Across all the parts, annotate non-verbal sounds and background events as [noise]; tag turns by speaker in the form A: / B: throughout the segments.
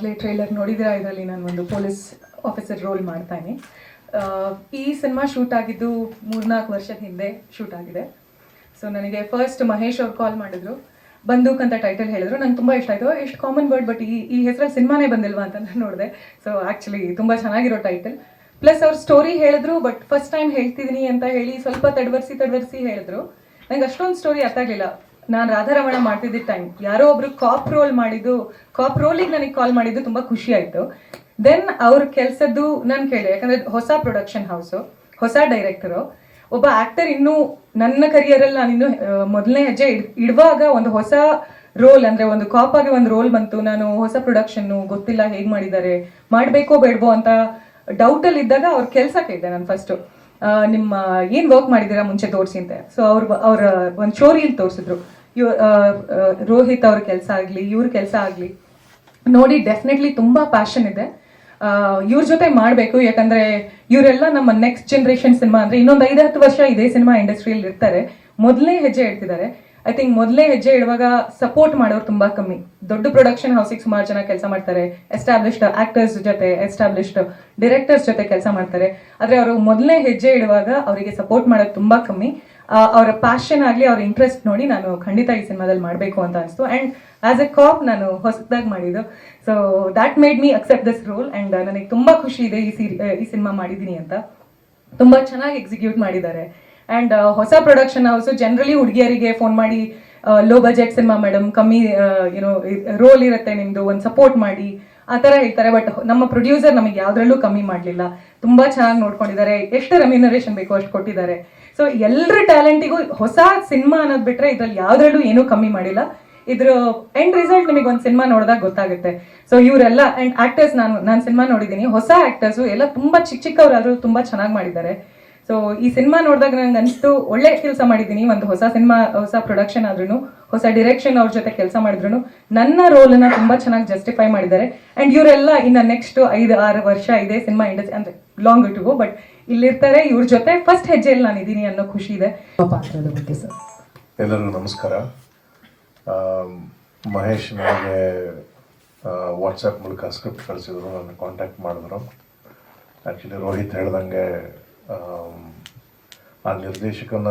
A: ಈಗಾಗಲೇ ಟ್ರೈಲರ್ ನೋಡಿದಿರಾ? ಇದರಲ್ಲಿ ನಾನು ಒಂದು ಪೊಲೀಸ್ ಆಫೀಸರ್ ರೋಲ್ ಮಾಡ್ತಾನೆ. ಈ ಸಿನಿಮಾ ಶೂಟ್ ಆಗಿದ್ದು ಮೂರ್ನಾಲ್ಕು ವರ್ಷದ ಹಿಂದೆ ಶೂಟ್ ಆಗಿದೆ. ಸೊ ನನಗೆ ಫಸ್ಟ್ ಮಹೇಶ್ ಅವ್ರು ಕಾಲ್ ಮಾಡಿದ್ರು. ಬಂದೂಕ್ ಅಂತ ಟೈಟಲ್ ಹೇಳಿದ್ರು. ನಂಗೆ ತುಂಬ ಇಷ್ಟ ಆಯಿತು. ಎಷ್ಟು ಕಾಮನ್ ವರ್ಡ್ ಬಟ್ ಈ ಈ ಹೆಸರಲ್ಲಿ ಸಿನಿಮಾನೇ ಬಂದಿಲ್ವಾ ಅಂತ ನಾನು ನೋಡಿದೆ. ಸೊ ಆ್ಯಕ್ಚುಲಿ ತುಂಬ ಚೆನ್ನಾಗಿರೋ ಟೈಟಲ್ ಪ್ಲಸ್ ಅವ್ರ ಸ್ಟೋರಿ ಹೇಳಿದ್ರು ಬಟ್ ಫಸ್ಟ್ ಟೈಮ್ ಹೇಳ್ತಿದ್ದೀನಿ ಅಂತ ಹೇಳಿ ಸ್ವಲ್ಪ ತಡವರ್ಸಿ ತಡವರ್ಸಿ ಹೇಳಿದ್ರು. ನಂಗೆ ಅಷ್ಟೊಂದು ಸ್ಟೋರಿ ಅರ್ಥ ಆಗಲಿಲ್ಲ ನಾನು ರಾಧಾರಮಣ ಮಾಡ್ತಿದ್ದ ಟೈಮ್ ಯಾರೋ ಒಬ್ರು ಕಾಪ್ ರೋಲ್ ಮಾಡಿದ್ದು ಕಾಪ್ ರೋಲಿಗೆ ನನಗೆ ಕಾಲ್ ಮಾಡಿದ್ದು ತುಂಬಾ ಖುಷಿ ಆಯ್ತು. ದೆನ್ ಅವ್ರ ಕೆಲ್ಸದ್ದು ನಾನು ಕೇಳಿದೆ ಯಾಕಂದ್ರೆ ಹೊಸ ಪ್ರೊಡಕ್ಷನ್ ಹೌಸು ಹೊಸ ಡೈರೆಕ್ಟರು ಒಬ್ಬ ಆಕ್ಟರ್ ಇನ್ನು ನನ್ನ ಕರಿಯರಲ್ಲಿ ನಾನು ಇನ್ನು ಮೊದಲನೇ ಹೆಜ್ಜೆ ಇಡ್- ಇಡುವಾಗ ಒಂದು ಹೊಸ ರೋಲ್ ಅಂದ್ರೆ ಒಂದು ಕಾಪ್ ಆಗಿ ಒಂದು ರೋಲ್ ಬಂತು. ನಾನು ಹೊಸ ಪ್ರೊಡಕ್ಷನ್ ಗೊತ್ತಿಲ್ಲ ಹೇಗ್ ಮಾಡಿದ್ದಾರೆ, ಮಾಡ್ಬೇಕೋ ಬೇಡವೋ ಅಂತ ಡೌಟ್ ಅಲ್ಲಿ ಇದ್ದಾಗ ಅವ್ರ ಕೆಲಸ ಕೇಳಿದೆ ನಾನು ಫಸ್ಟ್ ನಿಮ್ಮ ಏನ್ ವರ್ಕ್ ಮಾಡಿದ್ದೀರಾ ಮುಂಚೆ ತೋರಿಸಿ ಅಂತ. ಸೊ ಅವ್ರ ಅವ್ರ, ಒಂದು ಶೋರಿಯಲ್ಲಿ ತೋರಿಸಿದ್ರು. ರೋಹಿತ್ ಅವ್ರ ಕೆಲಸ ಆಗಲಿ, ಇವ್ರ ಕೆಲಸ ಆಗಲಿ, ನೋಡಿ ಡೆಫಿನೆಟ್ಲಿ ತುಂಬಾ ಪ್ಯಾಷನ್ ಇದೆ. ಇವ್ರ ಜೊತೆ ಮಾಡಬೇಕು, ಯಾಕಂದ್ರೆ ಇವರೆಲ್ಲ ನಮ್ಮ ನೆಕ್ಸ್ಟ್ ಜನರೇಷನ್ ಸಿನಿಮಾ ಅಂದ್ರೆ ಇನ್ನೊಂದು ಐದು ಹತ್ತು ವರ್ಷ ಇದೇ ಸಿನಿಮಾ ಇಂಡಸ್ಟ್ರಿಯಲ್ಲಿ ಇರ್ತಾರೆ. ಮೊದಲನೇ ಹೆಜ್ಜೆ ಇಡ್ತಿದ್ದಾರೆ. ಐ ಥಿಂಕ್ ಮೊದಲೇ ಹೆಜ್ಜೆ ಇಡುವಾಗ ಸಪೋರ್ಟ್ ಮಾಡೋರು ತುಂಬಾ ಕಮ್ಮಿ. ದೊಡ್ಡ ಪ್ರೊಡಕ್ಷನ್ ಹೌಸಿಗೆ ಸುಮಾರು ಜನ ಕೆಲಸ ಮಾಡ್ತಾರೆ. ಎಸ್ಟಾಬ್ಲಿಷ್ಡ್ ಆಕ್ಟರ್ಸ್ ಜೊತೆ ಎಸ್ಟಾಬ್ಲಿಷ್ಡ್ ಡೈರೆಕ್ಟರ್ಸ್ ಜೊತೆ ಕೆಲಸ ಮಾಡ್ತಾರೆ. ಆದ್ರೆ ಅವರು ಮೊದಲನೇ ಹೆಜ್ಜೆ ಇಡುವಾಗ ಅವರಿಗೆ ಸಪೋರ್ಟ್ ಮಾಡೋದು ತುಂಬಾ ಕಮ್ಮಿ. ಅವರ ಪ್ಯಾಷನ್ ಆಗಲಿ, ಅವ್ರ ಇಂಟ್ರೆಸ್ಟ್ ನೋಡಿ ನಾನು ಖಂಡಿತ ಈ ಸಿನಿಮಾದಲ್ಲಿ ಮಾಡಬೇಕು ಅಂತ ಅನಿಸ್ತು. ಅಂಡ್ ಆಸ್ ಎ ಕಾಪ್ ನಾನು ಹೊಸದಾಗಿ ಮಾಡಿದ್ದು. So that made me accept this role and ನನಗೆ ತುಂಬಾ ಖುಷಿ ಇದೆ ಈ ಸೀರಿ, ಈ ಸಿನಿಮಾ ಮಾಡಿದ್ದೀನಿ ಅಂತ. ತುಂಬಾ ಚೆನ್ನಾಗಿ ಎಕ್ಸಿಕ್ಯೂಟ್ ಮಾಡಿದ್ದಾರೆ. ಅಂಡ್ ಹೊಸ ಪ್ರೊಡಕ್ಷನ್ ಹೌಸ್ ಜನರಲಿ ಹುಡುಗಿಯರಿಗೆ ಫೋನ್ ಮಾಡಿ ಲೋ ಬಜೆಟ್ ಸಿನಿಮಾ ಮೇಡಮ್ ಕಮ್ಮಿ ಏನೋ ರೋಲ್ ಇರುತ್ತೆ ನಿಮ್ದು, ಒಂದು ಸಪೋರ್ಟ್ ಮಾಡಿ, ಆ ಥರ ಹೇಳ್ತಾರೆ. ಬಟ್ ನಮ್ಮ ಪ್ರೊಡ್ಯೂಸರ್ ನಮಗೆ ಯಾವ್ದ್ರಲ್ಲೂ ಕಮ್ಮಿ ಮಾಡಲಿಲ್ಲ. ತುಂಬಾ ಚೆನ್ನಾಗಿ ನೋಡ್ಕೊಂಡಿದ್ದಾರೆ. ಎಷ್ಟು ರೆಮ್ಯುನರೇಷನ್ ಬೇಕೋ ಅಷ್ಟು ಕೊಟ್ಟಿದ್ದಾರೆ. ಸೊ ಎಲ್ಲರ ಟ್ಯಾಲೆಂಟಿಗೂ ಹೊಸ ಸಿನಿಮಾ ಅನ್ನೋದು ಬಿಟ್ರೆ ಇದ್ರಲ್ಲಿ ಯಾವ್ದ್ರಲ್ಲೂ ಏನೂ ಕಮ್ಮಿ ಮಾಡಿಲ್ಲ. ಇದ್ರ ಎಂಡ್ ರಿಸಲ್ಟ್ ನಿಮಗೆ ಒಂದು ಸಿನಿಮಾ ನೋಡಿದಾಗ ಗೊತ್ತಾಗುತ್ತೆ. ಸೊ ಇವರೆಲ್ಲ ಅಂಡ್ ಆಕ್ಟರ್ಸ್ ನಾನು ನಾನು ಸಿನಿಮಾ ನೋಡಿದ್ದೀನಿ. ಹೊಸ ಆಕ್ಟರ್ಸು ಎಲ್ಲ ತುಂಬಾ ಚಿಕ್ಕ ಚಿಕ್ಕವರಾದರೂ ತುಂಬಾ ಚೆನ್ನಾಗಿ ಮಾಡಿದ್ದಾರೆ. ಸೊ ಈ ಸಿನಿಮಾ ನೋಡಿದಾಗ ನಂಗೆ ಅನಿಸ್ತು ಒಳ್ಳೆ ಕೆಲಸ ಮಾಡಿದ್ದೀನಿ ಒಂದು ಹೊಸ ಸಿನಿಮಾ ಹೊಸ ಪ್ರೊಡಕ್ಷನ್ ಆದ್ರೂ ಹೊಸ ಡಿರೆಕ್ಷನ್ ಅವ್ರ ಜೊತೆ ಕೆಲಸ ಮಾಡಿದ್ರು ನನ್ನ ರೋಲ್ನ ತುಂಬಾ ಚೆನ್ನಾಗಿ ಜಸ್ಟಿಫೈ ಮಾಡಿದ್ದಾರೆ. ಅಂಡ್ ಇವರೆಲ್ಲ ಇನ್ನ ನೆಕ್ಸ್ಟ್ ಐದು ಆರು ವರ್ಷ ಇದೆ ಸಿನಿಮಾ ಇಂಡಸ್ಟ್ರಿ ಅಂದ್ರೆ ಲಾಂಗ್ ಟು ಗೋ ಬಟ್ ಇಲ್ಲಿರ್ತಾರೆ ಇವ್ರ ಜೊತೆ ಫಸ್ಟ್ ಹೆಜ್ಜೆಯಲ್ಲಿ ನಾನು ಇದ್ದೀನಿ ಅನ್ನೋ ಖುಷಿ ಇದೆ.
B: ಪಾತ್ರದ ಬಗ್ಗೆ ಸರ್
C: ಎಲ್ಲರಿಗೂ ನಮಸ್ಕಾರ. ಮಹೇಶ್ ನನಗೆ ವಾಟ್ಸಪ್ ಮೂಲಕ ಸ್ಕ್ರಿಪ್ಟ್ ಕಳಿಸಿದ್ರು ನನ್ನ ಕಾಂಟ್ಯಾಕ್ಟ್ ಮಾಡಿದ್ರು. ಆ್ಯಕ್ಚುಲಿ ರೋಹಿತ್ ಹೇಳ್ದಂಗೆ ಆ ನಿರ್ದೇಶಕನ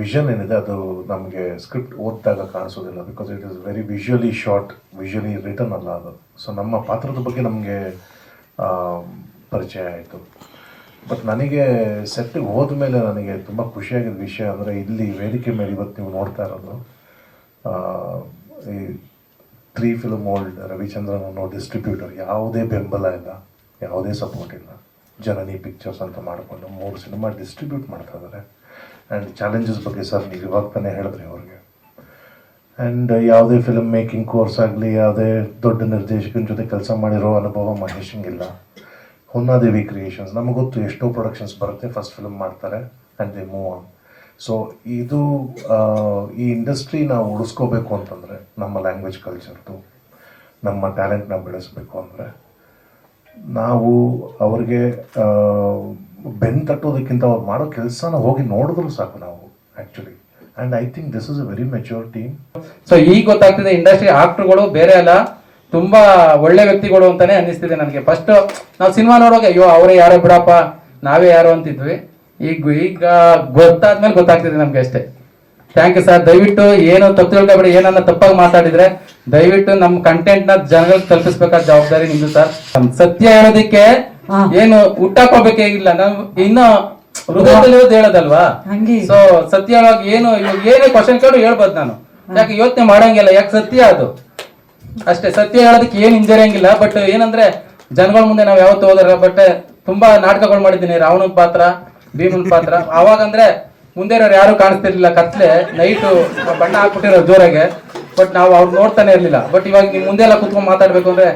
C: ವಿಷನ್ ಏನಿದೆ, ಅದು ನಮಗೆ ಸ್ಕ್ರಿಪ್ಟ್ ಓದಿದಾಗ ಕಾಣಿಸೋದಿಲ್ಲ because it is very visually shot visually written ಅಲ್ಲ ಅದು. ಸೊ ನಮ್ಮ ಪಾತ್ರದ ಬಗ್ಗೆ ನಮಗೆ ಪರಿಚಯ ಆಯಿತು. ಬಟ್ ನನಗೆ ಸೆಟ್ಟಿಗೆ ಹೋದ ಮೇಲೆ ನನಗೆ ತುಂಬ ಖುಷಿಯಾಗಿದ್ದ ವಿಷಯ ಅಂದರೆ, ಇಲ್ಲಿ ವೇದಿಕೆ ಮೇಲೆ ಇವತ್ತು ನೀವು ನೋಡ್ತಾ ಇರೋದು ಈ ತ್ರೀ ಫಿಲ್ಮ್ ಓಲ್ಡ್ ರವಿಚಂದ್ರನ್ ಅನ್ನೋ ಡಿಸ್ಟ್ರಿಬ್ಯೂಟರ್ ಯಾವುದೇ ಬೆಂಬಲ ಇಲ್ಲ, ಯಾವುದೇ ಸಪೋರ್ಟ್ ಇಲ್ಲ. ಜನನಿ ಪಿಕ್ಚರ್ಸ್ ಅಂತ ಮಾಡಿಕೊಂಡು ಮೂರು ಸಿನಿಮಾ ಡಿಸ್ಟ್ರಿಬ್ಯೂಟ್ ಮಾಡ್ತಾ ಇದ್ದಾರೆ. ಆ್ಯಂಡ್ ಚಾಲೆಂಜಸ್ ಬಗ್ಗೆ ಸರ್ ನೀವು ಇವಾಗ ತಾನೇ ಹೇಳಿದ್ರಿ ಅವ್ರಿಗೆ. ಆ್ಯಂಡ್ ಯಾವುದೇ ಫಿಲ್ಮ್ ಮೇಕಿಂಗ್ ಕೋರ್ಸ್ ಆಗಲಿ, ಯಾವುದೇ ದೊಡ್ಡ ನಿರ್ದೇಶಕನ ಜೊತೆ ಕೆಲಸ ಮಾಡಿರೋ ಅನುಭವ ಮಹೇಶಂಗಿಲ್ಲ ಹೊನ್ನಾದೇವಿ ಕ್ರಿಯೇಷನ್ಸ್ ನಮಗೆ ಗೊತ್ತು ಎಷ್ಟೋ ಪ್ರೊಡಕ್ಷನ್ಸ್ ಬರುತ್ತೆ ಫಸ್ಟ್ ಫಿಲ್ಮ್ ಮಾಡ್ತಾರೆ and they move on so ಇದು ಈ ಇಂಡಸ್ಟ್ರಿ ನಾವು ಉಳಿಸ್ಕೋಬೇಕು ಅಂತಂದರೆ ನಮ್ಮ ಲ್ಯಾಂಗ್ವೇಜ್ ಕಲ್ಚರ್ದು ನಮ್ಮ ಟ್ಯಾಲೆಂಟ್ನ ಬೆಳೆಸಬೇಕು ಅಂದರೆ ನಾವು ಅವ್ರಿಗೆ ಬೆನ್ ತಟ್ಟೋದಕ್ಕಿಂತ ಅವ್ರು ಮಾಡೋ ಕೆಲಸನ ಹೋಗಿ ನೋಡಿದ್ರು ಸಾಕು ನಾವು actually and I think this is a very mature team
D: so ಈಗ ಗೊತ್ತಾಗ್ತಿದೆ ಇಂಡಸ್ಟ್ರಿ ಆಕ್ಟ್ರುಗಳು ಬೇರೆ ಅಲ್ಲ, ತುಂಬಾ ಒಳ್ಳೆ ವ್ಯಕ್ತಿಗಳು ಅಂತಾನೆ ಅನ್ನಿಸ್ತಿದೆ ನನಗೆ. ಫಸ್ಟ್ ನಾವು ಸಿನಿಮಾ ನೋಡುವಾಗ ಅಯ್ಯೋ, ಅವರೇ ಯಾರೋ ಬಿಡಪ್ಪ, ನಾವೇ ಯಾರೋ ಅಂತಿದ್ವಿ. ಈಗ ಈಗ ಗೊತ್ತಾದ್ಮೇಲೆ ಗೊತ್ತಾಗ್ತಿದೆ ನಮ್ಗೆ ಅಷ್ಟೇ. ಥ್ಯಾಂಕ್ ಯು ಸರ್ ದಯವಿಟ್ಟು ಏನು ತಪ್ಪು ತಿಳ್ಕೊಬೇಡಿ ಏನನ್ನ ತಪ್ಪಾಗಿ ಮಾತಾಡಿದ್ರೆ ದಯವಿಟ್ಟು ನಮ್ಮ ಕಂಟೆಂಟ್ನ ಜನಗಳಿಗೆ ತಲುಪಿಸ್ಬೇಕಾದ ಜವಾಬ್ದಾರಿ ನಿಮ್ದು ಸರ್ ಸತ್ಯ ಹೇಳೋದಕ್ಕೆ
B: ಏನು
D: ಏನು ಹುಟ್ಟಾಕೋಬೇಕಾಗಿಲ್ಲ ನಮ್ ಇನ್ನು ಹೃದಯದಲ್ಲಿ ಹೇಳೋದಲ್ವಾ? ಸೊ ಸತ್ಯ ಸತ್ಯವಾಗಿ ಏನು ಇವಾಗ ಏನೇ ಕ್ವಶನ್ ಕೇಳು ಹೇಳ್ಬೋದು ನಾನು. ಯಾಕೆ ಯೋಚನೆ ಮಾಡಂಗಿಲ್ಲ ಯಾಕೆ ಸತ್ಯ ಅದು? ಅಷ್ಟೇ ಸತ್ಯ ಹೇಳೋದಕ್ಕೆ ಏನ್ ಹಿಂಜರಿಯಂಗಿಲ್ಲ ಬಟ್ ಏನಂದ್ರೆ ಜನಗಳ ಮುಂದೆ ನಾವು ಯಾವತ್ತು ಹೋದ್ರ ಬಟ್ ತುಂಬಾ ನಾಟಕಗಳು ಮಾಡಿದ್ದೀನಿ. ರಾವಣನ್ ಪಾತ್ರ ಭೀಮನ್ ಪಾತ್ರ. ಅವಾಗ ಅಂದ್ರೆ ಮುಂದೆ ಇರೋರು ಯಾರು ಕಾಣಿಸ್ತಿರ್ಲಿಲ್ಲ. ಕತ್ಲೆ ನೈಟು ಬಣ್ಣ ಹಾಕ್ಬಿಟ್ಟಿರೋ ಜೋರಾಗೆ. ಬಟ್ ನಾವು ಅವ್ರು ನೋಡ್ತಾನೆ ಇರ್ಲಿಲ್ಲ. ಬಟ್ ಇವಾಗ ನಿಮ್ ಮುಂದೆ ಎಲ್ಲ ಕುತ್ಕೊಂಡು ಮಾತಾಡ್ಬೇಕು ಅಂದ್ರೆ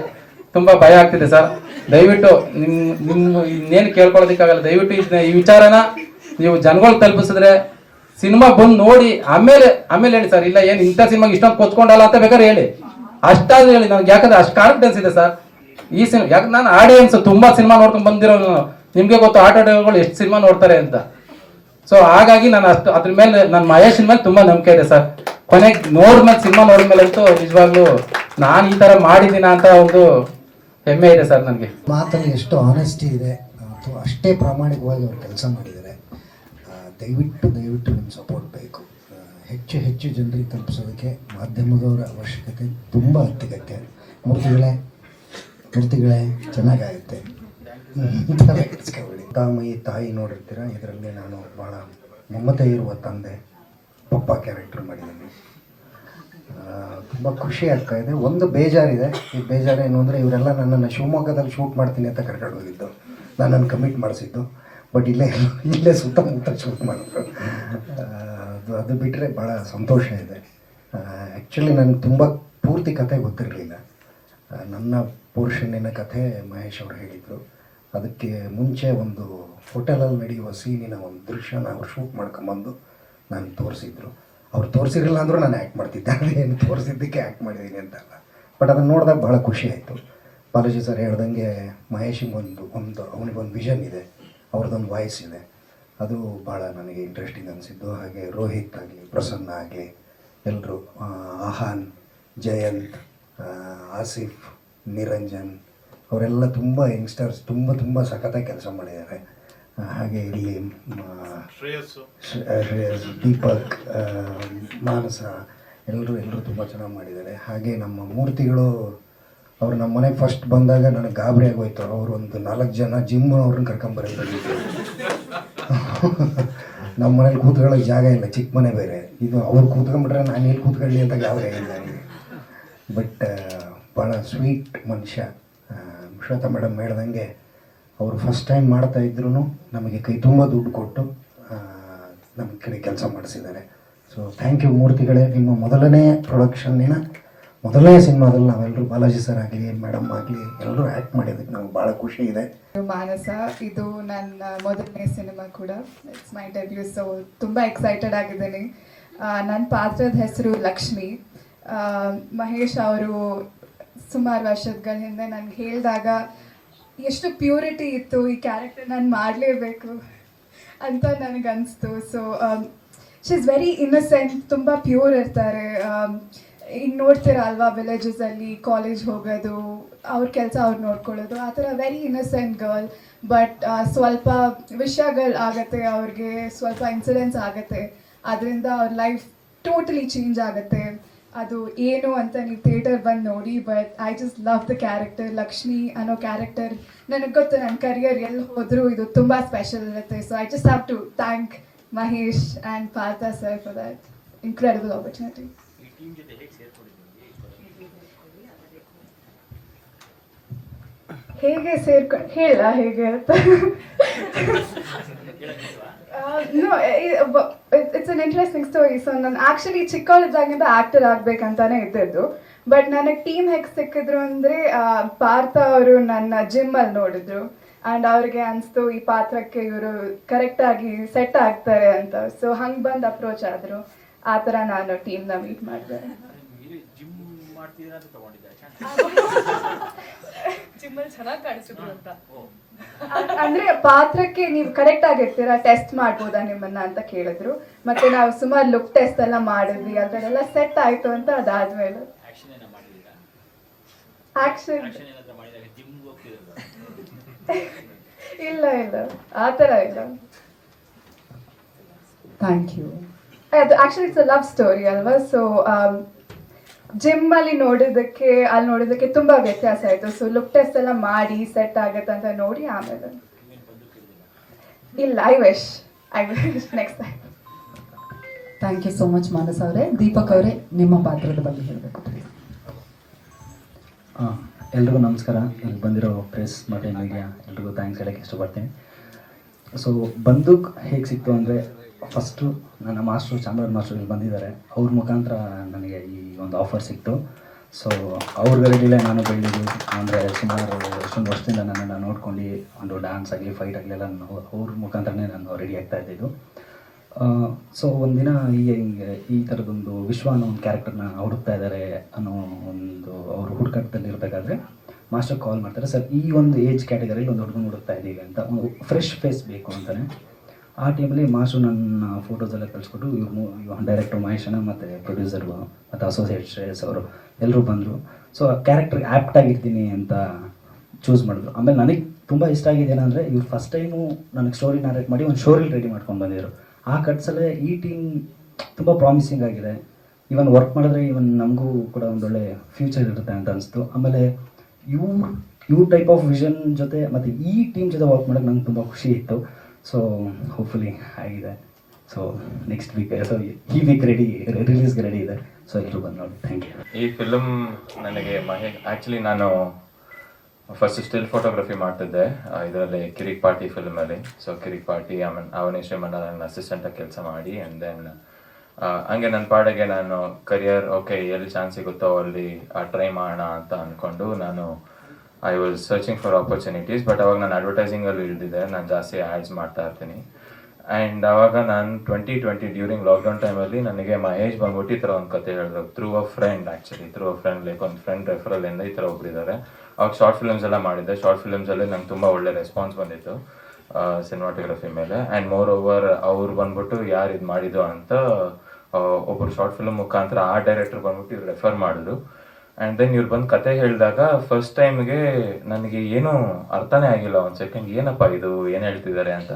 D: ತುಂಬಾ ಭಯ ಆಗ್ತಿದೆ ಸರ್. ದಯವಿಟ್ಟು ನಿಮ್ ನಿಮ್, ಇನ್ನೇನು ಕೇಳ್ಕೊಳ್ಳೋದಕ್ಕಾಗಲ್ಲ. ದಯವಿಟ್ಟು ಇದನ್ನ ಈ ವಿಚಾರನ ನೀವು ಜನಗಳು ತಲುಪಿಸಿದ್ರೆ ಸಿನಿಮಾ ಬಂದು ನೋಡಿ ಆಮೇಲೆ ಆಮೇಲೆ ಹೇಳಿ ಸರ್. ಇಲ್ಲ, ಏನು ಇಂಥ ಸಿನಿಮಾಗೆ ಇಷ್ಟೊಂದು ಕೊಚ್ಕೊಂಡಲ್ಲ ಅಂತ ಬೇಕಾದ್ರೆ ಹೇಳಿ. ಅಷ್ಟಾದ್ರೂ ಹೇಳಿ. ನನಗೆ ಯಾಕಂದ್ರೆ ಅಷ್ಟು ಕಾನ್ಫಿಡೆನ್ಸ್ ಇದೆ ಸರ್. ಈ ಸಿನಿಮಾ ಯಾಕಂದ್ರೆ ನಾನು ಆಡಿಯನ್ಸ್ ತುಂಬಾ ಸಿನಿಮಾ ನೋಡ್ಕೊಂಡು ಬಂದಿರೋ ನಿಮಗೆ ಗೊತ್ತು ಆಟೋಟಗಳು ಎಷ್ಟು ಸಿನಿಮಾ ನೋಡ್ತಾರೆ ಅಂತ. ಸೊ ಹಾಗಾಗಿ ನಾನು ಅಷ್ಟು ಅದ್ರ ಮೇಲೆ ನನ್ನ ಮಹೇಶನ್ ಮೇಲೆ ತುಂಬಾ ನಂಬಿಕೆ ಇದೆ ಸರ್. ಕೊನೆಗೆ ನೋಡಿದ್ಮೇಲೆ ಸಿನಿಮಾ ನೋಡಿದ್ಮೇಲೆ ಅಂತೂ ನಿಜವಾಗ್ಲೂ ನಾನು ಈ ತರ ಮಾಡಿದ್ದೀನ ಅಂತ ಒಂದು ಹೆಮ್ಮೆ ಇದೆ ಸರ್ ನನಗೆ.
B: ಮಾತಲ್ಲಿ ಎಷ್ಟು ಆನೆಸ್ಟಿ ಇದೆ. ಅಥವಾ ಅಷ್ಟೇ ಪ್ರಾಮಾಣಿಕವಾಗಿ ಅವ್ರು ಕೆಲಸ ಮಾಡಿದ್ದಾರೆ. ದಯವಿಟ್ಟು ದಯವಿಟ್ಟು ನಿಮ್ಮ ಸಪೋರ್ಟ್ ಬೇಕು. ಹೆಚ್ಚು ಹೆಚ್ಚು ಜನರಿಗೆ ತಲುಪಿಸೋದಕ್ಕೆ ಮಾಧ್ಯಮದವರ ಅವಶ್ಯಕತೆ ತುಂಬ ಅತ್ಯಗತ್ಯ ಮೂರ್ತಿಗಳೇ ಮೂರ್ತಿಗಳೇ, ಚೆನ್ನಾಗಾಗುತ್ತೆ. [laughs] ತಾಯಿ ತಾಯಿ ನೋಡಿರ್ತೀರ? ಇದರಲ್ಲಿ ನಾನು ಭಾಳ ಮಮತೆ ಇರುವ ತಂದೆ, ಪಪ್ಪ ಕ್ಯಾರೆಕ್ಟರ್ ಮಾಡಿದ್ದೀನಿ. ತುಂಬ ಖುಷಿ ಆಗ್ತಾ ಇದೆ. ಒಂದು ಬೇಜಾರಿದೆ. ಈ ಬೇಜಾರೇನು ಅಂದರೆ ಇವರೆಲ್ಲ ನನ್ನನ್ನು ಶಿವಮೊಗ್ಗದಲ್ಲಿ ಶೂಟ್ ಮಾಡ್ತೀನಿ ಅಂತ ಕರ್ಕೊಂಡು ಹೋಗಿದ್ದು. ನನ್ನನ್ನು ಕಮಿಟ್ ಮಾಡಿಸಿದ್ದು. ಬಟ್ ಇಲ್ಲೇ ಇಲ್ಲೇ ಸುತ್ತಮುತ್ತ ಶೂಟ್ ಮಾಡಿದ್ರು. ಅದು ಅದು ಬಿಟ್ಟರೆ ಭಾಳ ಸಂತೋಷ ಇದೆ. ಆ್ಯಕ್ಚುಲಿ ನನಗೆ ತುಂಬ ಪೂರ್ತಿ ಕತೆ ಗೊತ್ತಿರಲಿಲ್ಲ. ನನ್ನ ಪೋರ್ಷನ್ನಿನ ಕಥೆ ಮಹೇಶ್ ಅವರು ಹೇಳಿದರು. ಅದಕ್ಕೆ ಮುಂಚೆ ಒಂದು ಹೋಟೆಲಲ್ಲಿ ನಡೆಯುವ ಸೀನಿನ ಒಂದು ದೃಶ್ಯನ ಅವ್ರು ಶೂಟ್ ಮಾಡ್ಕೊಂಬಂದು ನಾನು ತೋರಿಸಿದ್ರು. ಅವ್ರು ತೋರಿಸಿರಲಿಲ್ಲ ಅಂದರೂ ನಾನು ಆ್ಯಕ್ಟ್ ಮಾಡ್ತಿದ್ದೆ. ಏನು ತೋರಿಸಿದ್ದಕ್ಕೆ ಆ್ಯಕ್ಟ್ ಮಾಡಿದ್ದೀನಿ ಅಂತಲ್ಲ. ಬಟ್ ಅದನ್ನು ನೋಡಿದಾಗ ಭಾಳ ಖುಷಿ ಆಯಿತು. ಬಾಲಾಜಿ ಸರ್ ಹೇಳ್ದಂಗೆ ಮಹೇಶಿಗೆ ಒಂದು ಒಂದು, ಅವನಿಗೊಂದು ವಿಷನ್ ಇದೆ. ಅವ್ರದ್ದೊಂದು ವಾಯ್ಸ್ ಇದೆ. ಅದು ಭಾಳ ನನಗೆ ಇಂಟ್ರೆಸ್ಟಿಂಗ್ ಅನಿಸಿದ್ದು. ಹಾಗೆ ರೋಹಿತ್ ಆಗಲಿ, ಪ್ರಸನ್ನ ಆಗಲಿ ಎಲ್ಲರೂ ಆಹಾನ್ ಜಯಂತ್ ಆಸಿಫ್, ನಿರಂಜನ್ ಅವರೆಲ್ಲ ತುಂಬ ಯಂಗ್ಸ್ಟರ್ಸ್ ತುಂಬ ತುಂಬ ಸಖತ್ತಾಗಿ ಕೆಲಸ ಮಾಡಿದ್ದಾರೆ. ಹಾಗೆ ಇಲ್ಲಿ ಶ್ರೇಯಸ್ ಶ್ರೇಯಸ್ ದೀಪಕ್ ಮಾನಸ ಎಲ್ಲರೂ ಎಲ್ಲರೂ ತುಂಬ ಚೆನ್ನಾಗಿ ಮಾಡಿದ್ದಾರೆ. ಹಾಗೆ ನಮ್ಮ ಮೂರ್ತಿಗಳು ಅವ್ರು ನಮ್ಮ ಮನೆಗೆ ಫಸ್ಟ್ ಬಂದಾಗ ನನಗೆ ಗಾಬರಿ ಆಗೋಯ್ತು. ಅವ್ರು ಒಂದು ನಾಲ್ಕು ಜನ ಜಿಮ್ ಅವ್ರನ್ನ ಕರ್ಕೊಂಬರಿದ್ರು [laughs] ನಮ್ಮ ಮನೇಲಿ ಕೂತ್ಕೊಳ್ಳೋಕೆ ಜಾಗ ಇಲ್ಲ ಚಿಕ್ಕ ಮನೆ ಬೇರೆ. ಇದು ಅವ್ರು ಕೂತ್ಕೊಂಡ್ಬಿಟ್ರೆ ನಾನು ಎಲ್ಲಿ ಕೂತ್ಕೊಳ್ಳಿ ಅಂತ ಗಾಬರಿ ನನಗೆ. ಬಟ್ ಭಾಳ ಸ್ವೀಟ್ ಮನುಷ್ಯ. ಶ್ವೇತಾ ಮೇಡಮ್ ಹೇಳ್ದಂಗೆ ಅವರು ಫಸ್ಟ್ ಟೈಮ್ ಮಾಡ್ತಾ ಇದ್ರು ನಮಗೆ ಕೈ ತುಂಬ ದುಡ್ಡು ಕೊಟ್ಟು ನಮ್ಮ ಕಡೆ ಕೆಲಸ ಮಾಡಿಸಿದ್ದಾರೆ. ಸೊ ಥ್ಯಾಂಕ್ ಯು ಮೂರ್ತಿಗಳೇ. ನಿಮ್ಮ ಮೊದಲನೇ ಪ್ರೊಡಕ್ಷನ್ನಿನ ಮೊದಲನೇ ಸಿನಿಮಾದಲ್ಲಿ ನಾವೆಲ್ಲರೂ ಬಾಲಾಜಿ ಸರ್ ಆಗಲಿ ಮೇಡಮ್ ಆಗಲಿ ಎಲ್ಲರೂ ಆ್ಯಕ್ಟ್ ಮಾಡಿದ್ದಕ್ಕೆ ನಮ್ಗೆ ಭಾಳ ಖುಷಿ ಇದೆ.
E: ಮಾನಸ, ಇದು ನನ್ನ ಮೊದಲನೇ ಸಿನಿಮಾ ಕೂಡ. ಇಟ್ಸ್ ಮೈ ಡೆಬ್ಯೂ ಸೊ ತುಂಬ ಎಕ್ಸೈಟೆಡ್ ಆಗಿದ್ದೀನಿ. ನನ್ನ ಪಾತ್ರದ ಹೆಸರು ಲಕ್ಷ್ಮಿ. ಮಹೇಶ್ ಅವರು ಸುಮಾರು ವರ್ಷಗಳ ಹಿಂದೆ ನನಗೆ ಹೇಳಿದಾಗ ಎಷ್ಟು ಪ್ಯೂರಿಟಿ ಇತ್ತು ಈ ಕ್ಯಾರೆಕ್ಟರ್ ನಾನು ಮಾಡಲೇಬೇಕು ಅಂತ ನನಗೆ ಅನಿಸ್ತು so she is very innocent ತುಂಬ ಪ್ಯೂರ್ ಇರ್ತಾರೆ. ಈಗ ನೋಡ್ತೀರ ಅಲ್ವಾ ವಿಲೇಜಸಲ್ಲಿ ಕಾಲೇಜ್ ಹೋಗೋದು, ಅವ್ರ ಕೆಲಸ ಅವ್ರು ನೋಡ್ಕೊಳ್ಳೋದು, ಆ ಥರ ವೆರಿ ಇನ್ನಸೆಂಟ್ ಗರ್ಲ್ ಬಟ್ ಸ್ವಲ್ಪ ವಿಷಯಗಳು ಆಗುತ್ತೆ, ಅವ್ರಿಗೆ ಸ್ವಲ್ಪ ಇನ್ಸಿಡೆನ್ಸ್ ಆಗುತ್ತೆ. ಅದರಿಂದ ಅವ್ರ ಲೈಫ್ ಟೋಟಲಿ ಚೇಂಜ್ ಆಗುತ್ತೆ. ಅದು ಏನು ಅಂತ ನೀವು ಥಿಯೇಟರ್ ಬಂದು ನೋಡಿ but I just love the character Lakshmi ಅನ್ನೋ ಕ್ಯಾರೆಕ್ಟರ್ ನನಗೆ ಗೊತ್ತು ನನ್ನ ಕರಿಯರ್ ಎಲ್ಲಿ ಹೋದರೂ ಇದು ತುಂಬ ಸ್ಪೆಷಲ್ ಇರುತ್ತೆ. So I just have to thank Mahesh and Partha sir for that incredible opportunity ಹೇಗೆ ಸೇರ್ಕೊಂಡು ಹೇಳ ಹೇಗೆ ಅಂತ? No it's an interesting story so ನಾನು ಆಕ್ಚುಲಿ ಚಿಕ್ಕವಳಿದ್ದಾಗಿಂದ ಆ್ಯಕ್ಟರ್ ಆಗ್ಬೇಕಂತಾನೆ ಇದ್ದಿದ್ದು. ಬಟ್ ನನಗೆ ಟೀಮ್ ಹೆಕ್ ಸಿಕ್ಕಿದ್ರು ಅಂದರೆ ಪಾರ್ಥ ಅವರು ನನ್ನ ಜಿಮ್ಮಲ್ಲಿ ನೋಡಿದ್ರು. ಆ್ಯಂಡ್ ಅವ್ರಿಗೆ ಅನಿಸ್ತು ಈ ಪಾತ್ರಕ್ಕೆ ಇವರು ಕರೆಕ್ಟಾಗಿ ಸೆಟ್ ಆಗ್ತಾರೆ ಅಂತ. ಸೊ ಹಂಗೆ ಬಂದು ಅಪ್ರೋಚ್ ಆದರು. ಆ ಥರ ನಾನು ಟೀಮ್ನ ಮೀಟ್ ಮಾಡಿದೆ.
A: ಜಿಮ್ಮಲ್ಲಿ ಚೆನ್ನಾಗಿ ಕಾಣಿಸಿದ್ರು ಅಂತ.
E: ಅಂದ್ರೆ ಪಾತ್ರಕ್ಕೆ ನೀವು ಕರೆಕ್ಟ್ ಆಗಿರ್ತೀರಾ ಟೆಸ್ಟ್ ಮಾಡ್ಬೋದಾ ನಿಮ್ಮನ್ನ ಅಂತ ಕೇಳಿದ್ರು. ಮತ್ತೆ ನಾವು ಸುಮಾರು ಲುಕ್ ಟೆಸ್ಟ್ ಎಲ್ಲ ಮಾಡಿದ್ವಿ ಅದರೆಲ್ಲ ಸೆಟ್ ಆಯ್ತು ಅಂತ ಅದಾದ್ಮೇಲೆ. ಆಕ್ಷನ್ ಇಲ್ಲ ಇಲ್ಲ. ಆ ಥರ ಇಲ್ಲ.
F: ಥ್ಯಾಂಕ್ ಯು
E: ಅದು ಆಕ್ಚುಲಿ ಇಟ್ಸ್ ಲವ್ ಸ್ಟೋರಿ ಅಲ್ವಾ? ಸೊ ಜಿಮ್ ಅಲ್ಲಿ ನೋಡಿದ್ದಕ್ಕೆ ಅಲ್ಲಿ ನೋಡಿದ್ದಕ್ಕೆ ತುಂಬಾ ವ್ಯತ್ಯಾಸ ಆಯ್ತು. ಸೊ ಲುಕ್ ಟೆಸ್ಟ್ ಎಲ್ಲ ಮಾಡಿ ಸೆಟ್ ಆಗತ್ತೆ ಅಂತ ನೋಡಿ ಆಮೇಲೆ. ಇಲ್ಲ I wish I wish next time
F: thank you so much Manasa ಅವರೇ. ದೀಪಕ್ ಅವರೇ ನಿಮ್ಮ ಪಾತ್ರದ ಬಗ್ಗೆ ಹೇಳಬೇಕು
G: ಹಾಂ ಎಲ್ರಿಗೂ ನಮಸ್ಕಾರ. ಇಲ್ಲಿ ಬಂದಿರೋ ಪ್ರೆಸ್ ಮತ್ತು ಮೀಡಿಯಾ ಎಲ್ರಿಗೂ ಥ್ಯಾಂಕ್ಸ್ ಹೇಳಕ್ಕೆ ಇಷ್ಟಪಡ್ತೀನಿ. ಸೊ ಬಂದೂಕ್ ಹೇಗೆ ಸಿಕ್ತು ಅಂದರೆ ಫಸ್ಟು ನನ್ನ ಮಾಸ್ಟ್ರು ಚಾಮರಾಜ ಮಾಸ್ಟ್ರು ಇಲ್ಲಿ ಬಂದಿದ್ದಾರೆ. ಅವ್ರ ಮುಖಾಂತರ ನನಗೆ ಈ ಒಂದು ಆಫರ್ ಸಿಕ್ತು. ಸೊ ಅವ್ರ ಗೈಡಲ್ಲೇ ನಾನು ಬೆಳೆದಿದ್ದು ಅಂದರೆ ಸುಮಾರು ಎಷ್ಟೊಂದು ವರ್ಷದಿಂದ ನನ್ನನ್ನು ನೋಡ್ಕೊಂಡು ಒಂದು ಡ್ಯಾನ್ಸ್ ಆಗಲಿ ಫೈಟ್ ಆಗಲಿ ಎಲ್ಲ ನಾನು ಅವ್ರ ಮುಖಾಂತರನೇ ನಾನು ರೆಡಿ ಆಗ್ತಾ ಇದ್ದಿದ್ದು. ಸೊ ಒಂದಿನ ಹೀಗೆ ಹಿಂಗೆ ಈ ಥರದೊಂದು ವಿಶ್ವ ಅನ್ನೋ ಒಂದು ಕ್ಯಾರೆಕ್ಟರ್ನ ಹುಡುಕ್ತಾ ಇದ್ದಾರೆ ಅನ್ನೋ ಒಂದು ಅವರು ಹುಡುಕಾಟದಲ್ಲಿ ಇರಬೇಕಾದ್ರೆ ಮಾಸ್ಟರ್ ಕಾಲ್ ಮಾಡ್ತಾರೆ. ಸರ್ ಈ ಒಂದು ಏಜ್ ಕ್ಯಾಟಗರಿಯಲ್ಲಿ ಒಂದು ಹುಡುಗನ ಹುಡುಕ್ತಾ ಇದ್ದೀವಿ ಅಂತ, ಒಂದು ಫ್ರೆಶ್ ಫೇಸ್ ಬೇಕು ಅಂತಾನೆ. ಆ ಟೈಮಲ್ಲಿ ಮಾಸ್ಟರ್ ನನ್ನ ಫೋಟೋಸ್ ಎಲ್ಲ ಕಳಿಸ್ಕೊಟ್ಟು ಇವ್ರು ಡೈರೆಕ್ಟರ್ ಮಹೇಶನ ಮತ್ತು ಪ್ರೊಡ್ಯೂಸರು ಮತ್ತು ಅಸೋಸಿಯೇಟ್ ಶ್ರೇಯಸ್ ಅವರು ಎಲ್ಲರೂ ಬಂದರು. ಸೊ ಕ್ಯಾರೆಕ್ಟರ್ಗೆ ಆ್ಯಪ್ಟ್ ಆಗಿರ್ತೀನಿ ಅಂತ ಚೂಸ್ ಮಾಡಿದ್ರು. ಆಮೇಲೆ ನನಗೆ ತುಂಬ ಇಷ್ಟ ಆಗಿದೆ ಏನಂದರೆ ಇವ್ರು ಫಸ್ಟ್ ಟೈಮು ನನಗೆ ಸ್ಟೋರಿ ನರೇಟ್ ಮಾಡಿ ಒಂದು ಶೋರಿಲ್ ರೆಡಿ ಮಾಡ್ಕೊಂಡು ಬಂದಿದ್ರು. ಆ ಕಟ್ಸಲ್ಲೇ ಈ ಟೀಮ್ ತುಂಬ ಪ್ರಾಮಿಸಿಂಗ್ ಆಗಿದೆ. ಇವನ್ ವರ್ಕ್ ಮಾಡಿದ್ರೆ ಇವನ್ ನಮಗೂ ಕೂಡ ಒಂದೊಳ್ಳೆ ಫ್ಯೂಚರ್ ಇರುತ್ತೆ ಅಂತ ಅನಿಸ್ತು. ಆಮೇಲೆ ಇವ್ರು, ಇವ್ರ ಟೈಪ್ ಆಫ್ ವಿಷನ್ ಜೊತೆ ಮತ್ತು ಈ ಟೀಮ್ ಜೊತೆ ವರ್ಕ್ ಮಾಡೋಕ್ಕೆ ನಂಗೆ ತುಂಬ ಖುಷಿ ಇತ್ತು. ಸೊ ಹೋಪ್ಫುಲಿ ಆಗಿದೆ ಸೊ ನೆಕ್ಸ್ಟ್ ವೀಕ್ ಸೊ ಈ ವೀಕ್ ರೆಡಿ ರಿಲೀಸ್ಗೆ ರೆಡಿ ಇದೆ. ಸೊ ಎಲ್ಲರೂ ಬಂದು ನೋಡಿ. ಥ್ಯಾಂಕ್ ಯು
H: ಈ ಫಿಲಮ್ ನನಗೆ ಮಹೇ ಆ್ಯಕ್ಚುಲಿ ನಾನು ಫಸ್ಟ್ ಸ್ಟಿಲ್ ಫೋಟೋಗ್ರಫಿ ಮಾಡ್ತಿದ್ದೆ. ಇದರಲ್ಲಿ ಕಿರಿಕ್ ಪಾರ್ಟಿ ಫಿಲ್ಮಲ್ಲಿ ಸೊ ಕಿರಿಕ್ ಪಾರ್ಟಿ ಆಮೇಲೆ ಅವನೇ ಶ್ರೀಮಣ್ಣ ನನ್ನ ಅಸಿಸ್ಟೆಂಟಾಗಿ ಕೆಲಸ ಮಾಡಿ ಆ್ಯಂಡ್ ದೆನ್ ಹಂಗೆ ನನ್ನ ಪಾಡಿಗೆ ನಾನು ಕರಿಯರ್ ಓಕೆ ಎಲ್ಲಿ ಚಾನ್ಸ್ ಸಿಗುತ್ತೋ ಅಲ್ಲಿ ಟ್ರೈ ಮಾಡೋಣ ಅಂತ ಅಂದ್ಕೊಂಡು ನಾನು I was searching for opportunities but ಅವಾಗ ನಾನು ಅಡ್ವರ್ಟೈಸಿಂಗಲ್ಲಿ ಇಳಿದಿದೆ ನಾನು ಜಾಸ್ತಿ ಆ್ಯಡ್ಸ್ ಮಾಡ್ತಾ ಇರ್ತೀನಿ. ಆ್ಯಂಡ್ ಆವಾಗ ನಾನು ಟ್ವೆಂಟಿ ಟ್ವೆಂಟಿ ಡ್ಯೂರಿಂಗ್ ಲಾಕ್ಡೌನ್ ಟೈಮಲ್ಲಿ ನನಗೆ ಮಹೇಶ್ ಬಂದ್ಬಿಟ್ಟು ಈ ಥರ ಒಂದು ಕತೆ ಹೇಳಿದ್ರು through a friend actually through a friend like ಒಂದು ಫ್ರೆಂಡ್ ರೆಫರಲಿಂದ ಈ ಥರ ಒಬ್ಬರಿದ್ದಾರೆ ಅವಾಗ ಶಾರ್ಟ್ ಫಿಲ್ಮ್ಸ್ ಎಲ್ಲ ಮಾಡಿದ್ದೆ ಶಾರ್ಟ್ ಫಿಲ್ಮ್ಸಲ್ಲಿ ನಂಗೆ ತುಂಬ ಒಳ್ಳೆ ರೆಸ್ಪಾನ್ಸ್ ಬಂದಿತ್ತು ಸಿನಿಮಾಟೋಗ್ರಫಿ ಮೇಲೆ. ಆ್ಯಂಡ್ ಮೋರ್ ಓವರ್ ಅವ್ರು ಬಂದ್ಬಿಟ್ಟು ಯಾರು ಇದು ಮಾಡಿದ್ದು ಅಂತ ಒಬ್ಬರು ಶಾರ್ಟ್ ಫಿಲಮ್ ಮುಖಾಂತರ ಆ ಡೈರೆಕ್ಟರ್ ಬಂದ್ಬಿಟ್ಟು ಇವ್ರು ರೆಫರ್ ಮಾಡಿದ್ರು. ಆ್ಯಂಡ್ ದೆನ್ ಇವ್ರು ಬಂದು ಕತೆ ಹೇಳಿದಾಗ ಫಸ್ಟ್ ಟೈಮ್ಗೆ ನನಗೆ ಏನೂ ಅರ್ಥನೇ ಆಗಿಲ್ಲ, ಒಂದು ಸೆಕೆಂಡ್ ಏನಪ್ಪ ಇದು, ಏನು ಹೇಳ್ತಿದ್ದಾರೆ ಅಂತ.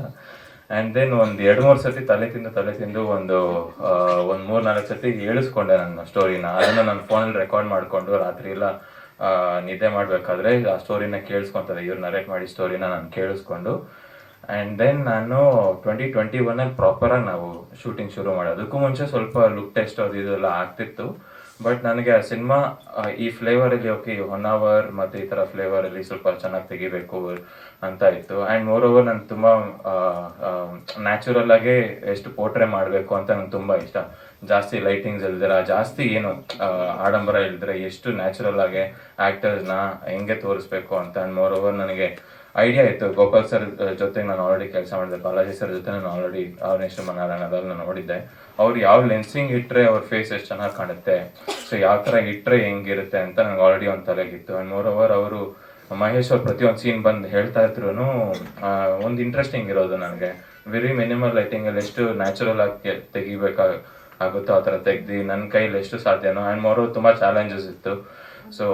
H: ಆ್ಯಂಡ್ ದೆನ್ ಒಂದು ಎರಡು ಮೂರು ಸತಿ ತಲೆ ತಿಂದು ತಲೆ ತಿಂದು ಒಂದು ಒಂದು ಮೂರು ನಾಲ್ಕು ಸತಿ ಹೇಳಿಸ್ಕೊಂಡೆ ನನ್ನ ಸ್ಟೋರಿನ ಅದನ್ನು ನನ್ನ ಫೋನಲ್ಲಿ ರೆಕಾರ್ಡ್ ಮಾಡಿಕೊಂಡು ರಾತ್ರಿ ಎಲ್ಲ ನಿದ್ದೆ ಮಾಡಬೇಕಾದ್ರೆ ಆ ಸ್ಟೋರಿನ ಕೇಳಿಸ್ಕೊಂತಾರೆ. ಇವ್ರು ನರೇಟ್ ಮಾಡಿ ಸ್ಟೋರಿನ ನಾನು ಕೇಳಿಸ್ಕೊಂಡು. ಆ್ಯಂಡ್ ದೆನ್ ನಾನು ಟ್ವೆಂಟಿ ಟ್ವೆಂಟಿ ಒನ್ನಲ್ಲಿ ಪ್ರಾಪರಾಗಿ ನಾವು ಶೂಟಿಂಗ್ ಶುರು ಮಾಡೋದು. ಅದಕ್ಕೂ ಮುಂಚೆ ಸ್ವಲ್ಪ ಲುಕ್ ಟೆಸ್ಟ್ ಅದು ಇದೆಲ್ಲ ಆಗ್ತಿತ್ತು. ಬಟ್ ನನಗೆ ಆ ಸಿನಿಮಾ ಈ ಫ್ಲೇವರ್ ಅಲ್ಲಿ ಓಕೆ ಅವರ್ ಮತ್ತೆ ಈ ಫ್ಲೇವರ್ ಅಲ್ಲಿ ಸ್ವಲ್ಪ ಚೆನ್ನಾಗಿ ತೆಗಿಬೇಕು ಅಂತ ಇತ್ತು. ಅಂಡ್ ಮೋರ್ ಓವರ್ ನನ್ ತುಂಬಾ ನ್ಯಾಚುರಲ್ ಆಗಿ ಎಷ್ಟು ಪೋರ್ಟ್ರೇ ಮಾಡಬೇಕು ಅಂತ ನಂಗೆ ತುಂಬಾ ಇಷ್ಟ. ಜಾಸ್ತಿ ಲೈಟಿಂಗ್ಸ್ ಇಲ್ದಿರ, ಜಾಸ್ತಿ ಏನು ಆಡಂಬರ ಇಲ್ದಿರ, ಎಷ್ಟು ನ್ಯಾಚುರಲ್ ಆಗಿ ಆ್ಯಕ್ಟರ್ಸ್ನ ಹೆಂಗೆ ತೋರಿಸ್ಬೇಕು ಅಂತ. ಮೋರ್ ಓವರ್ ನನಗೆ ಐಡಿಯಾ ಇತ್ತು. ಗೋಪಾಲ್ ಸರ್ ಜೊತೆ ನಾನು ಆಲ್ರೆಡಿ ಕೆಲಸ ಮಾಡಿದೆ. ಬಾಲಾಜಿ ಸರ್ ಜೊತೆ ನಾನು ಆಲ್ರೆಡಿ ಅವ್ರ ನಾರಾಯಣದಲ್ಲಿ ನಾನು ನೋಡಿದ್ದೆ. ಅವ್ರು ಯಾವ ಲೆನ್ಸಿಂಗ್ ಇಟ್ಟರೆ ಅವ್ರ ಫೇಸ್ ಎಷ್ಟು ಚೆನ್ನಾಗಿ ಕಾಣುತ್ತೆ? ಸೊ ಯಾವ ಥರ ಇಟ್ಟರೆ ಹೆಂಗಿರುತ್ತೆ ಅಂತ ನನಗೆ ಆಲ್ರೆಡಿ ಒಂದು ತಲೆಗಿತ್ತು. ಆ್ಯಂಡ್ ಮೋರ್ ಓವರ್ ಅವರು ಮಹೇಶ್ ಅವ್ರು ಪ್ರತಿಯೊಂದು ಸೀನ್ ಬಂದು ಹೇಳ್ತಾ ಇದ್ರು ಒಂದು ಇಂಟ್ರೆಸ್ಟಿಂಗ್ ಇರೋದು ನನಗೆ. ವೆರಿ ಮಿನಿಮಲ್ ಲೈಟಿಂಗಲ್ಲಿ ಎಷ್ಟು ನ್ಯಾಚುರಲ್ ಆಗಿ ತೆಗಿಬೇಕಾಗುತ್ತೋ ಆ ಥರ ತೆಗ್ದು ನನ್ನ ಕೈಯಲ್ಲಿ ಎಷ್ಟು ಸಾಧ್ಯನೋ ಆ್ಯಂಡ್ ಮೋರ್ ತುಂಬ ಚಾಲೆಂಜಸ್ ಇತ್ತು. ಸೊ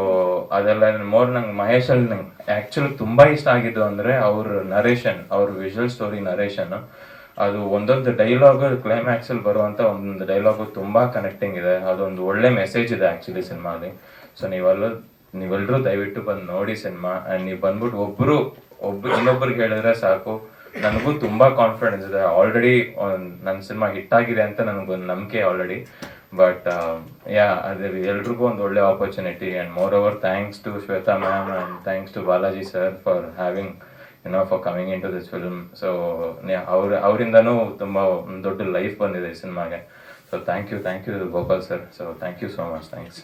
H: ಅದೆಲ್ಲ ಮೋರ್ ನಂಗೆ ಮಹೇಶಲ್ಲಿ ನಂಗೆ ಆ್ಯಕ್ಚುಲಿ ತುಂಬ ಇಷ್ಟ ಆಗಿದ್ದು ಅಂದರೆ ಅವ್ರ ನರೇಷನ್ ಅವ್ರ ವಿಜುವಲ್ ಸ್ಟೋರಿ ನರೇಷನ್ ಅದು ಒಂದೊಂದು ಡೈಲಾಗ್ ಕ್ಲೈಮ್ಯಾಕ್ಸಲ್ಲಿ ಬರುವಂತ ಒಂದೊಂದು ಡೈಲಾಗ್ ತುಂಬ ಕನೆಕ್ಟಿಂಗ್ ಇದೆ. ಅದೊಂದು ಒಳ್ಳೆ ಮೆಸೇಜ್ ಇದೆ ಆ್ಯಕ್ಚುಲಿ ಸಿನಿಮಾಲಿ. ಸೊ ನೀವೆಲ್ಲ ನೀವೆಲ್ಲರೂ ದಯವಿಟ್ಟು ಬಂದು ನೋಡಿ ಸಿನಿಮಾ. ಆ್ಯಂಡ್ ನೀವು ಬಂದ್ಬಿಟ್ಟು ಒಬ್ಬರು ಒಬ್ಬ, ಇನ್ನೊಬ್ರಿಗೆ ಹೇಳಿದ್ರೆ ಸಾಕು. ನನಗೂ ತುಂಬಾ ಕಾನ್ಫಿಡೆನ್ಸ್ ಇದೆ. ಆಲ್ರೆಡಿ ನನ್ನ ಸಿನಿಮಾ ಹಿಟ್ ಆಗಿದೆ ಅಂತ ನನಗೊಂದು ನಂಬಿಕೆ ಆಲ್ರೆಡಿ ಬಟ್ ಯಾ ಅದೇ ಎಲ್ರಿಗೂ ಒಂದು ಒಳ್ಳೆ opportunity and moreover thanks to Shweta ma'am and thanks to Balaji sir for having you know for coming into this film so ಅವ್ರ, ಅವರಿಂದನೂ ತುಂಬ ದೊಡ್ಡ ಲೈಫ್ ಬಂದಿದೆ ಈ ಸಿನಿಮಾಗೆ so thank you thank you Gopal sir so thank you so much thanks